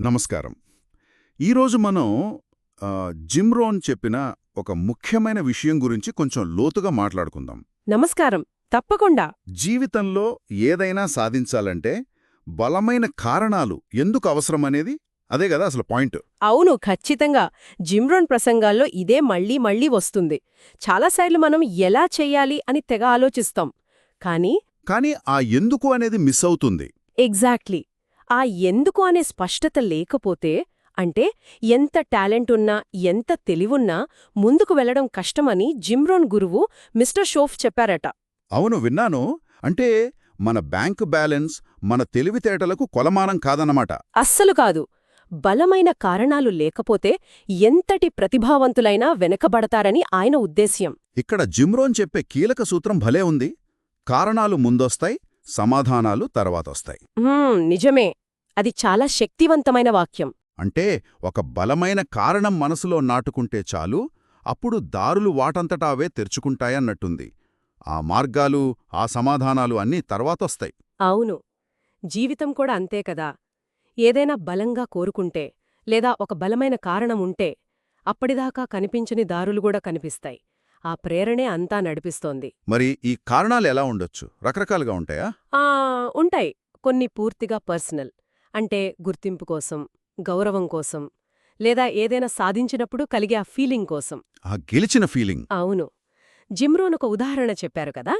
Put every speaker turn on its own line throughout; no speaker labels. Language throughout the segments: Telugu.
నమస్కారం. ఈరోజు మనం ఆ, జిమ్ రోన్ చెప్పిన ఒక ముఖ్యమైన విషయం గురించి కొంచెం లోతుగా మాట్లాడుకుందాం.
నమస్కారం. తప్పకుండా.
జీవితంలో ఏదైనా సాధించాలంటే బలమైన కారణాలు ఎందుకు అవసరమనేది అదే కదా అసలు పాయింట్.
అవును ఖచ్చితంగా. జిమ్రోన్ ప్రసంగాల్లో ఇదే మళ్ళీ మళ్ళీ వస్తుంది. చాలాసార్లు మనం ఎలా చెయ్యాలి అని తెగ ఆలోచిస్తాం. కానీ
కానీ ఆ ఎందుకు అనేది మిస్ అవుతుంది.
ఎగ్జాక్ట్లీ. ఆ ఎందుకు అనే స్పష్టత లేకపోతే అంటే ఎంత టాలెంట్ ఉన్నా ఎంత తెలివున్నా ముందుకు వెళ్ళడం కష్టమని జిమ్రోన్ గురువు మిస్టర్ షోఫ్ చెప్పారట.
అవును విన్నాను. అంటే మన బ్యాంకు బ్యాలెన్స్ మన తెలివితేటలకు కొలమానం కాదన్నమాట.
అస్సలు కాదు. బలమైన కారణాలు లేకపోతే ఎంతటి ప్రతిభావంతులైనా వెనకబడతారని ఆయన ఉద్దేశ్యం.
ఇక్కడ జిమ్రోన్ చెప్పే కీలక సూత్రం భలే ఉంది. కారణాలు ముందొస్తాయి సమాధానాలు తర్వాతొస్తాయి.
నిజమే. అది చాలా శక్తివంతమైన వాక్యం.
అంటే ఒక బలమైన కారణం మనసులో నాటుకుంటే చాలు అప్పుడు దారులు వాటంతటా అవే తెరుచుకుంటాయన్నట్టుంది. ఆ మార్గాలు ఆ సమాధానాలు అన్నీ తర్వాతొస్తాయి.
అవును. జీవితం కూడా అంతే కదా. ఏదైనా బలంగా కోరుకుంటే లేదా ఒక బలమైన కారణం ఉంటే అప్పటిదాకా కనిపించని దారులు కూడా కనిపిస్తాయి. ఆ ప్రేరణే అంతా నడిపిస్తోంది.
మరి ఈ కారణాలు ఎలా ఉండొచ్చు? రకరకాలుగా ఉంటాయా?
ఆ ఉంటాయి. కొన్ని పూర్తిగా పర్సనల్. అంటే గుర్తింపు కోసం గౌరవం కోసం లేదా ఏదైనా సాధించినప్పుడు కలిగే ఆ ఫీలింగ్ కోసం.
ఆ గెలిచిన ఫీలింగ్.
అవును. జిమ్రోన్ ఒక ఉదాహరణ చెప్పారు కదా?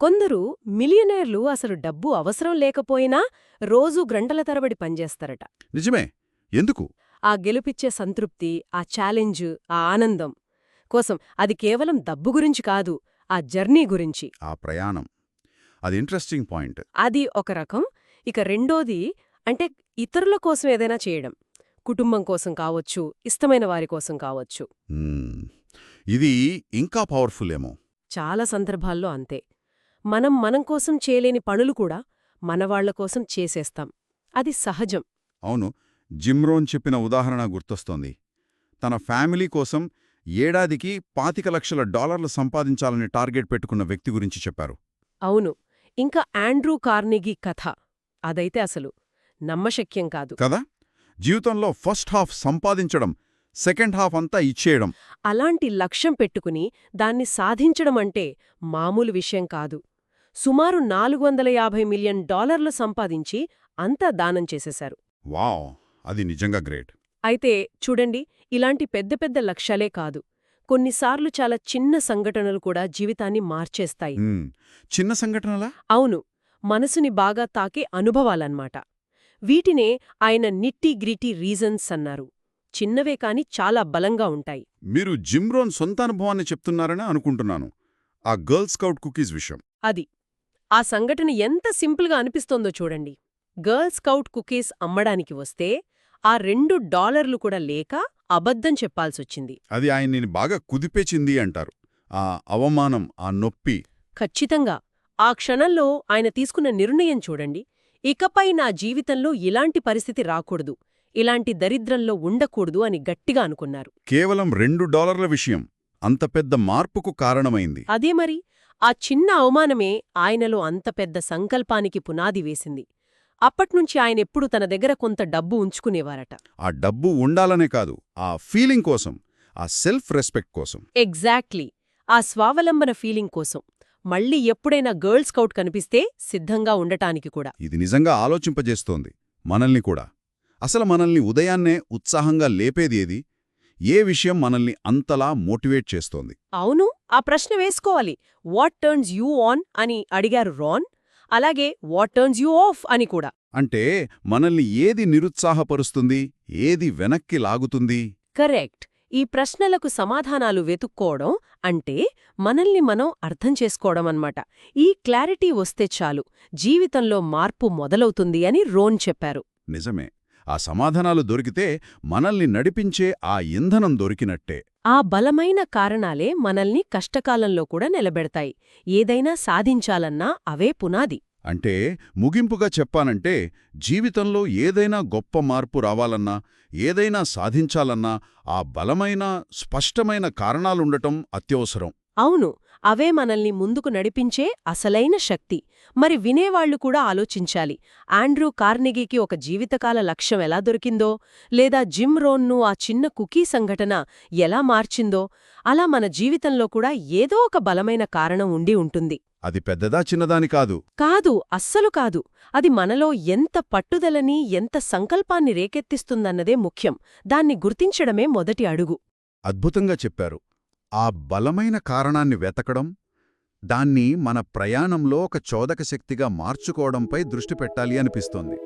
కొందరు మిలియనేర్లు అసలు డబ్బు అవసరం లేకపోయినా రోజూ గ్రంటల తరబడి పనిచేస్తారట.
నిజమే. ఎందుకు?
ఆ గెలుపిచ్చే సంతృప్తి ఆ ఛాలెంజ్ ఆ ఆనందం కోసం అది కేవలం డబ్బు గురించి కాదు ఆ జర్నీ గురించి.
ఆ ప్రయాణం. అది ఇంట్రెస్టింగ్ పాయింట్
అది ఒక రకం. ఇక రెండోది అంటే ఇతరుల కోసం ఏదైనా చేయడం. కుటుంబం కోసం కావచ్చు ఇష్టమైన వారి కోసం కావచ్చు.
ఇది ఇంకా పవర్ఫుల్ ఏమో.
చాలా సందర్భాల్లో అంతే. మనం మనం కోసం చేయలేని పనులు కూడా మనవాళ్ళ కోసం చేసేస్తాం. అది సహజం.
అవును. జిమ్రోన్ చెప్పిన ఉదాహరణ గుర్తొస్తోంది. తన ఫ్యామిలీ కోసం ఏడాదికి పాతిక లక్షల డాలర్లు సంపాదించాలని టార్గెట్ పెట్టుకున్న వ్యక్తి గురించి చెప్పారు.
అవును. ఇంకా ఆండ్రూ కార్నిగీ కథ. అదైతే అసలు నమ్మశక్యం కాదు.
కదా? జీవితంలో ఫస్ట్ హాఫ్ సంపాదించడం సెకండ్ హాఫ్ అంతా ఇచ్చేయడం.
అలాంటి లక్ష్యం పెట్టుకుని దాన్ని సాధించడం అంటే మామూలు విషయం కాదు. సుమారు నాలుగు వందల యాభై మిలియన్ డాలర్లు సంపాదించి అంతా దానం చేసేశారు.
వావ్! అది నిజంగా గ్రేట్.
అయితే చూడండి ఇలాంటి పెద్ద పెద్ద లక్ష్యాలే కాదు. కొన్నిసార్లు చాలా చిన్న సంఘటనలు కూడా జీవితాన్ని మార్చేస్తాయి.
చిన్న సంఘటనలా?
అవును. మనసుని బాగా తాకే అనుభవాలన్మాట వీటినే ఆయన నిట్టి గ్రిటీ రీజన్స్ అన్నారు. చిన్నవే కాని చాలా బలంగా ఉంటాయి.
మీరు జిమ్రోన్ సొంత అనుభవాన్ని చెప్తున్నారని అనుకుంటున్నాను. ఆ గర్ల్ స్కౌట్ కుకీస్ విషయం.
అది. ఆ సంఘటన ఎంత సింపుల్గా అనిపిస్తోందో చూడండి. గర్ల్ స్కౌట్ కుకీస్ అమ్మడానికి వస్తే ఆ రెండు డాలర్లు కూడా లేక అబద్ధం చెప్పాల్సొచ్చింది.
అది ఆయన్ని బాగా కుదిపేచింది అంటారు. ఆ అవమానం ఆ నొప్పి.
ఖచ్చితంగా. ఆ క్షణంలో ఆయన తీసుకున్న నిర్ణయం చూడండి. ఇకపై నా జీవితంలో ఇలాంటి పరిస్థితి రాకూడదు. ఇలాంటి దరిద్రంలో ఉండకూడదు అని గట్టిగా అనుకున్నారు.
కేవలం రెండు డాలర్ల విషయం. అంత పెద్ద మార్పుకు కారణమైంది.
అదే మరి. ఆ చిన్న అవమానమే ఆయనలో అంత పెద్ద సంకల్పానికి పునాది వేసింది. అప్పట్నుంచి ఆయనెప్పుడు తన దగ్గర కొంత డబ్బు ఉంచుకునేవారట.
ఆ డబ్బు ఉండాలనే కాదు ఆ ఫీలింగ్ కోసం ఆ సెల్ఫ్ రెస్పెక్ట్ కోసం.
ఎగ్జాక్ట్లీ. ఆ స్వావలంబన ఫీలింగ్ కోసం. మళ్ళీ ఎప్పుడైనా గర్ల్ స్కౌట్ కనిపిస్తే సిద్ధంగా ఉండటానికి కూడా.
ఇది నిజంగా ఆలోచింపజేస్తోంది మనల్ని కూడా. అసలు మనల్ని ఉదయాన్నే ఉత్సాహంగా లేపేది ఏది? ఏ విషయం మనల్ని అంతలా మోటివేట్ చేస్తోంది?
అవును ఆ ప్రశ్న వేసుకోవాలి. వాట్ టర్న్స్ యూ ఆన్ అని అడిగారు రాన్. అలాగే వాట్ టర్న్స్ యూ ఆఫ్ అని కూడా.
అంటే మనల్ని ఏది నిరుత్సాహపరుస్తుంది ఏది వెనక్కి లాగుతుంది?
కరెక్ట్. ఈ ప్రశ్నలకు సమాధానాలు వెతుక్కోవడం అంటే మనల్ని మనం అర్థం చేసుకోవడం అన్నమాట. ఈ క్లారిటీ వస్తే చాలు జీవితంలో మార్పు మొదలవుతుంది అని రోన్ చెప్పారు.
నిజమే. ఆ సమాధానాలు దొరికితే మనల్ని నడిపించే ఆ ఇంధనం దొరికినట్టే.
ఆ బలమైన కారణాలే మనల్ని కష్టకాలంలో కూడా నిలబెడతాయి. ఏదైనా సాధించాలన్నా అవే పునాది.
అంటే ముగింపుగా చెప్పానంటే జీవితంలో ఏదైనా గొప్ప మార్పు రావాలన్నా ఏదైనా సాధించాలన్నా ఆ బలమైన స్పష్టమైన కారణాలుండటం అత్యవసరం.
అవును. అవే మనల్ని ముందుకు నడిపించే అసలైన శక్తి. మరి వినేవాళ్ళు కూడా ఆలోచించాలి ఆండ్రూ కార్నెగీకి ఒక జీవితకాల లక్ష్యం ఎలా దొరికిందో లేదా జిమ్ రోన్ను ఆ చిన్న కుకీ సంఘటన ఎలా మార్చిందో అలా మన జీవితంలో కూడా ఏదో ఒక బలమైన కారణం ఉండి ఉంటుంది.
అది పెద్దదా చిన్నదాని కాదు?
కాదు అస్సలు కాదు. అది మనలో ఎంత పట్టుదలని ఎంత సంకల్పాన్ని రేకెత్తిస్తుందన్నదే ముఖ్యం. దాన్ని గుర్తించడమే మొదటి అడుగు.
అద్భుతంగా చెప్పారు. ఆ బలమైన కారణాన్ని వెతకడం దాన్ని మన ప్రయాణంలో ఒక చోదక శక్తిగా మార్చుకోవడంపై దృష్టి పెట్టాలి అనిపిస్తోంది.